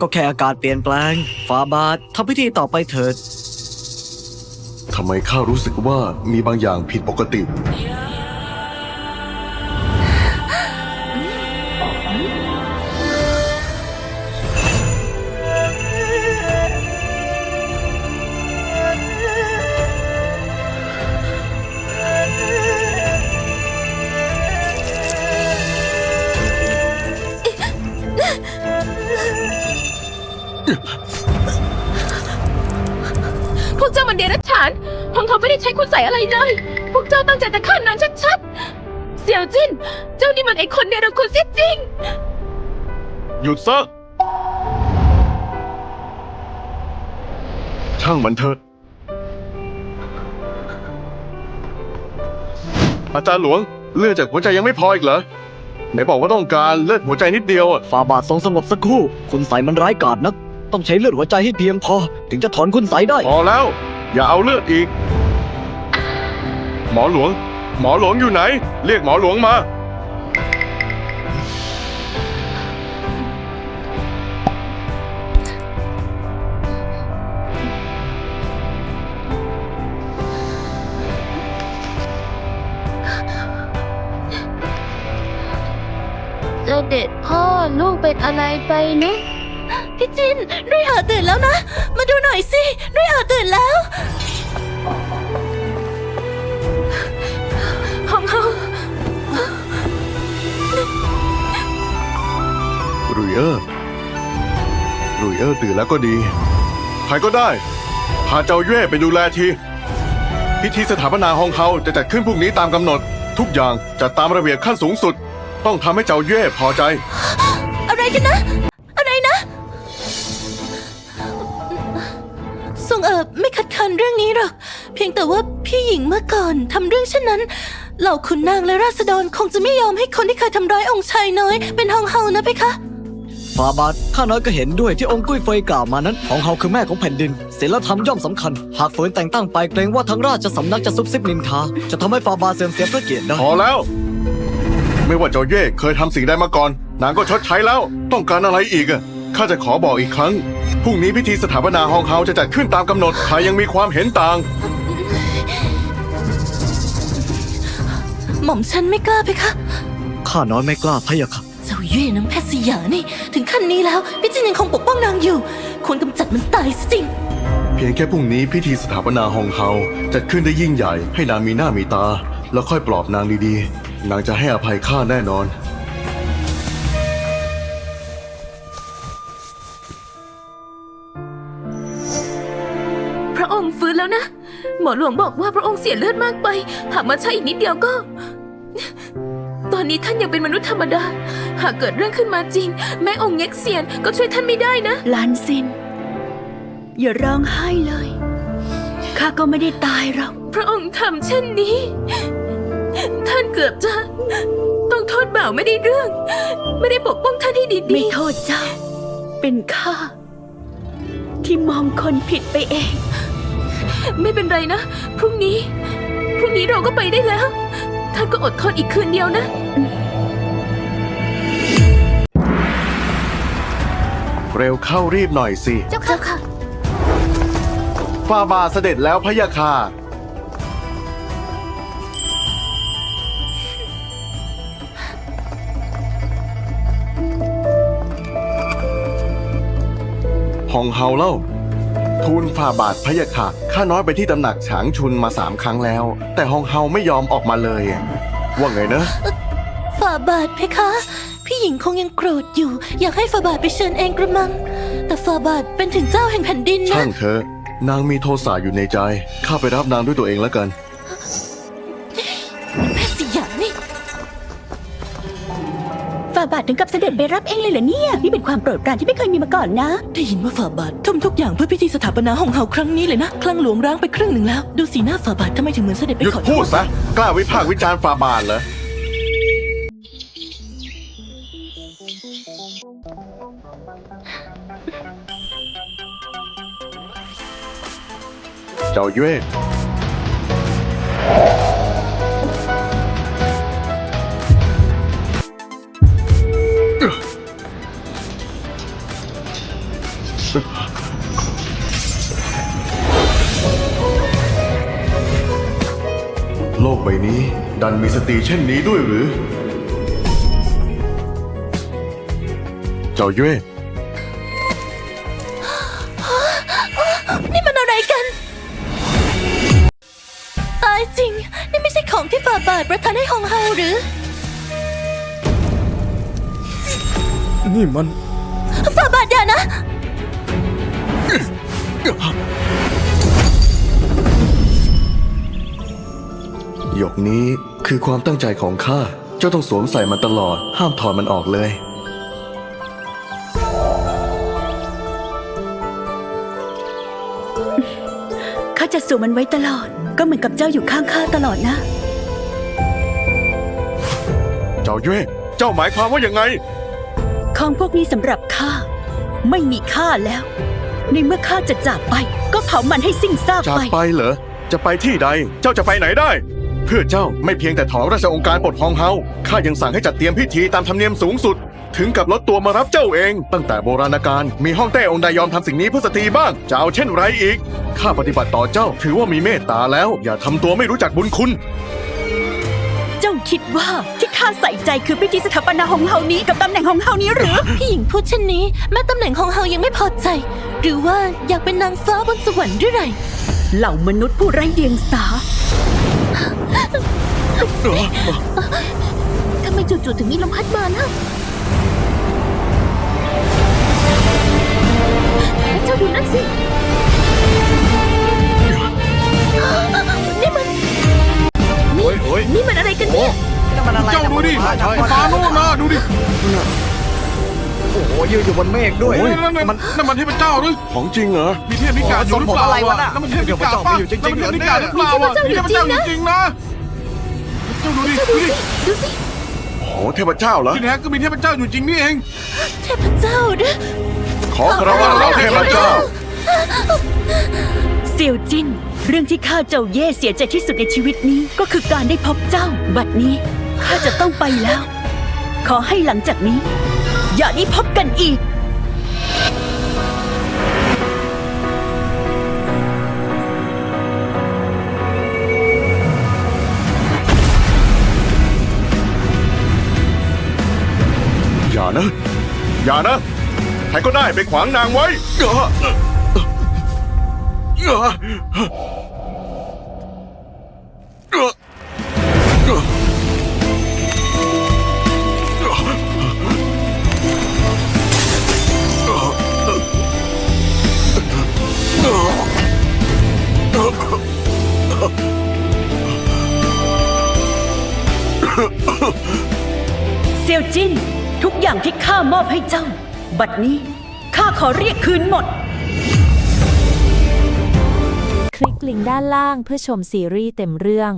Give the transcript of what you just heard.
ก็แค่อากาศเปลี่ยนแปลงฟาบาททำพิธีต่อไปเถิด ทำไมข้ารู้สึกว่ามีบางอย่างผิดปกติพ มันเดรัจฉานพงเขาไม่ได้ใช้คุณใส่อะไรเลย พวกเจ้าตั้งใจแต่ฆ่านางชัดๆ เสี่ยวจิ้น เจ้านี่มันไอคนเนรคุณเสียจริง หยุดซะ ช่างมันเถิด อาจารย์หลวง เลือดจากหัวใจยังไม่พออีกเหรอ ไหนบอกว่าต้องการเลือดหัวใจนิดเดียวอะฟาบาททรงสงบสักครู่ คุณใสยมันร้ายกาจนัก ต้องใช้เลือดหัวใจให้เพียงพอ ถึงจะถอนคุณใสยได้ พอแล้ว อย่าเอาเลือดอีก หมอหลวง หมอหลวงอยู่ไหน เรียกหมอหลวงมาเด็จพ่อลูกเป็นอะไรไปนะพี่ จินด้วยอาตื่นแล้วนะ มาดูหน่อยสิด้วยอาตื่นแล้วห้องเฮารุยเออร์รุยเออร์ตื่นแล้วก็ดีใครก็ได้ พาเจ้าเย่ไปดูแลที พิธีสถาปนาฮองเฮาจะจัดขึ้นพรุ่งนี้ตามกำหนด ทุกอย่างจัดตามระเบียบขั้นสูงสุด ต้องทำให้เจ้าเย่พอใจ อะไรกันนะ ไม่คัดค้านเรื่องนี้หรอก เพียงแต่ว่าพี่หญิงเมื่อก่อนทำเรื่องเช่นนั้น เหล่าขุนนางและราษฎรคงจะไม่ยอมให้คนที่เคยทำร้ายองค์ชายน้อย เป็นฮองเฮานะเพคะ ฟาบาทข้าน้อยก็เห็นด้วยที่องค์กุ้ยเฟยกล่าวมานั้น ของเฮาคือแม่ของแผ่นดินศีลธรรมย่อมสำคัญ หากฝืนแต่งตั้งไปเกรงว่าทั้งราชสำนักจะซุบซิบนินทา จะทำให้ฟาบาทเสื่อมเสียพระเกียรติได้ พอแล้ว ไม่ว่าเจ้าเย่เคยทำสิ่งใดมาก่อน นางก็ชดใช้แล้ว ต้องการอะไรอีกอะข้าจะขอบอกอีกครั้ง พรุ่งนี้พิธีสถาปนาฮองเฮาจะจัดขึ้นตามกำหนด ใครยังมีความเห็นต่าง หม่อมฉันไม่กล้าเพคะข้าน้อยไม่กล้าพะยะค่ะ เจ้าเย่น้ำแพทย์สยานี่ ถึงขั้นนี้แล้วพี่จินยังคงปกป้องนางอยู่ ควรกำจัดมันตายซะจริง เพียงแค่พรุ่งนี้พิธีสถาปนาฮองเฮาจัดขึ้นได้ยิ่งใหญ่ ให้นางมีหน้ามีตา แล้วค่อยปลอบนางดีๆ นางจะให้อภัยข้าแน่นอน อหลวงบอกว่าพระองค์เสียเลือดมากไป หากมาใช้อีกนิดเดียวก็ ตอนนี้ท่านยังเป็นมนุษย์ธรรมดา หากเกิดเรื่องขึ้นมาจริง แม่องค์เง็กเซียนก็ช่วยท่านไม่ได้นะ ลานซิน อย่าร้องไห้เลย ข้าก็ไม่ได้ตายหรอก พระองค์ทำเช่นนี้ ท่านเกือบจะ ต้องโทษบ่าวไม่ได้เรื่อง ไม่ได้ปกป้องท่านที่ดีไม่โทษเจ้า เป็นข้า ที่มองคนผิดไปเองๆ ไม่เป็นไรนะ พรุ่งนี้ พรุ่งนี้เราก็ไปได้แล้ว ท่านก็อดทนอีกคืนเดียวนะ เร็วเข้ารีบหน่อยสิ เจ้าค่ะค่ะฟาบาเสด็จแล้วพะยะค่ะฮองเฮาเล่า ทูลฝ่าบาทพะยะค่ะข้าน้อยไปที่ตำหนักฉางชุนมาสามครั้งแล้ว แต่ฮองเฮาไม่ยอมออกมาเลย ว่าไงนะ ฝ่าบาทเพคะ พี่หญิงคงยังโกรธอยู่ อยากให้ฝ่าบาทไปเชิญเองกระมัง แต่ฝ่าบาทเป็นถึงเจ้าแห่งแผ่นดินนะ ช่างเถอะนางมีโทสะอยู่ในใจ ข้าไปรับนางด้วยตัวเองแล้วกัน ทถึงกับเสด็จไปรับเองเลยเหรอเนี่ย นี่เป็นความโปรดปรานที่ไม่เคยมีมาก่อนนะ ได้ยินว่าฝ่าบาททำทุกอย่างเพื่อพิธีสถาปนาห้องเฮาครั้งนี้เลยนะคลังหลวงร้างไปครึ่งหนึ่งแล้ว ดูสีหน้าฝ่าบาททำไมถึงเหมือนเสด็จไปหยุดขอโทพูดษซะกล้าวิพากษ์วิจารณ์ฝ่าบาทเหรอ เจ้าเย่ โลกใบนี้ ดันมีสติเช่นนี้ด้วยหรือ เจ้าเย่นี่มันอะไรกัน ตายจริง นี่ไม่ใช่ของที่ฝ่าบาทประทานให้ฮองเฮาหรือ นี่มัน ฝ่าบาทอย่านะ หยกนี้ คือความตั้งใจของข้า เจ้าต้องสวมใส่มันตลอด ห้ามถอดมันออกเลย ข้าจะสวมมันไว้ตลอด ก็เหมือนกับเจ้าอยู่ข้างข้าตลอดนะ เจ้าเย่เจ้าหมายความว่ายังไง ของพวกนี้สำหรับข้าไม่มีค่าแล้ว ในเมื่อข้าจะจากไป ก็เผามันให้สิ้นซากจากไป ไปเหรอ จะไปที่ใด เจ้าจะไปไหนได้เพื่อเจ้าไม่เพียงแต่ถอนราชองค์การปลดฮองเฮาข้ายังสั่งให้จัดเตรียมพิธีตามธรรมเนียมสูงสุด ถึงกับลดตัวมารับเจ้าเอง ตั้งแต่โบราณกาลมีห้องเต้องค์ใดยอมทำสิ่งนี้เพื่อสตรีบ้างจะเอาเช่นไรอีกข้าปฏิบัติต่อเจ้าถือว่ามีเมตตาแล้ว อย่าทำตัวไม่รู้จักบุญคุณ เจ้าคิดว่าที่ข้าใส่ใจคือพิธีสถาปนาของเฮานี้กับตำแหน่งของเฮานี้หรือ พี่หญิงพูดเช่นนี้ แม้ตำแหน่งฮองเฮายังไม่พอใจ หรือว่าอยากเป็นนางฟ้าบนสวรรค์หรือไรเหล่ามนุษย์ผู้ไร้เดียงสา ทำไมจู่ๆถึงมีลมพัดมานะ อ้โหยืนอยู่บนเมฆด้วย โอ้ย นั่นมันนั่นมันเทพเจ้าหรือของจริงเหรอ มีเทพนิกาอยู่หรือเปล่าอะไรวะน่ะนั่นมันเทพนิกาเดี๋ยวพระเจ้าป่ะมีอยู่จริงๆนั่นมันเทพนิกาหรือเปล่าเหรออะเนี่ยมีเทพเจ้าอยู่จริงนะเจ้าดูดิดูดิดูสิ โอ้เทพเจ้าเหรอ ที่แท้ก็มีเทพเจ้าอยู่จริงนี่เองเทพเจ้าเด้อขอคารวะเราเทพเจ้า เซียวจินเรื่องที่ข้าเจ้าเย่เสียใจที่สุดในชีวิตนี้ก็คือการได้พบเจ้า บัดนี้ข้าจะต้องไปแล้ว ขอให้หลังจากนี้ อย่าได้พบกันอีก อย่านะ อย่านะ ใครก็ได้ไปขวางนางไว้เอ้อเอ้อเเซียวจินทุกอย่างที่ข้ามอบให้เจ้า บัดนี้ข้าขอเรียกคืนหมด คลิกลิงก์ด้านล่างเพื่อชมซีรีส์เต็มเรื่อง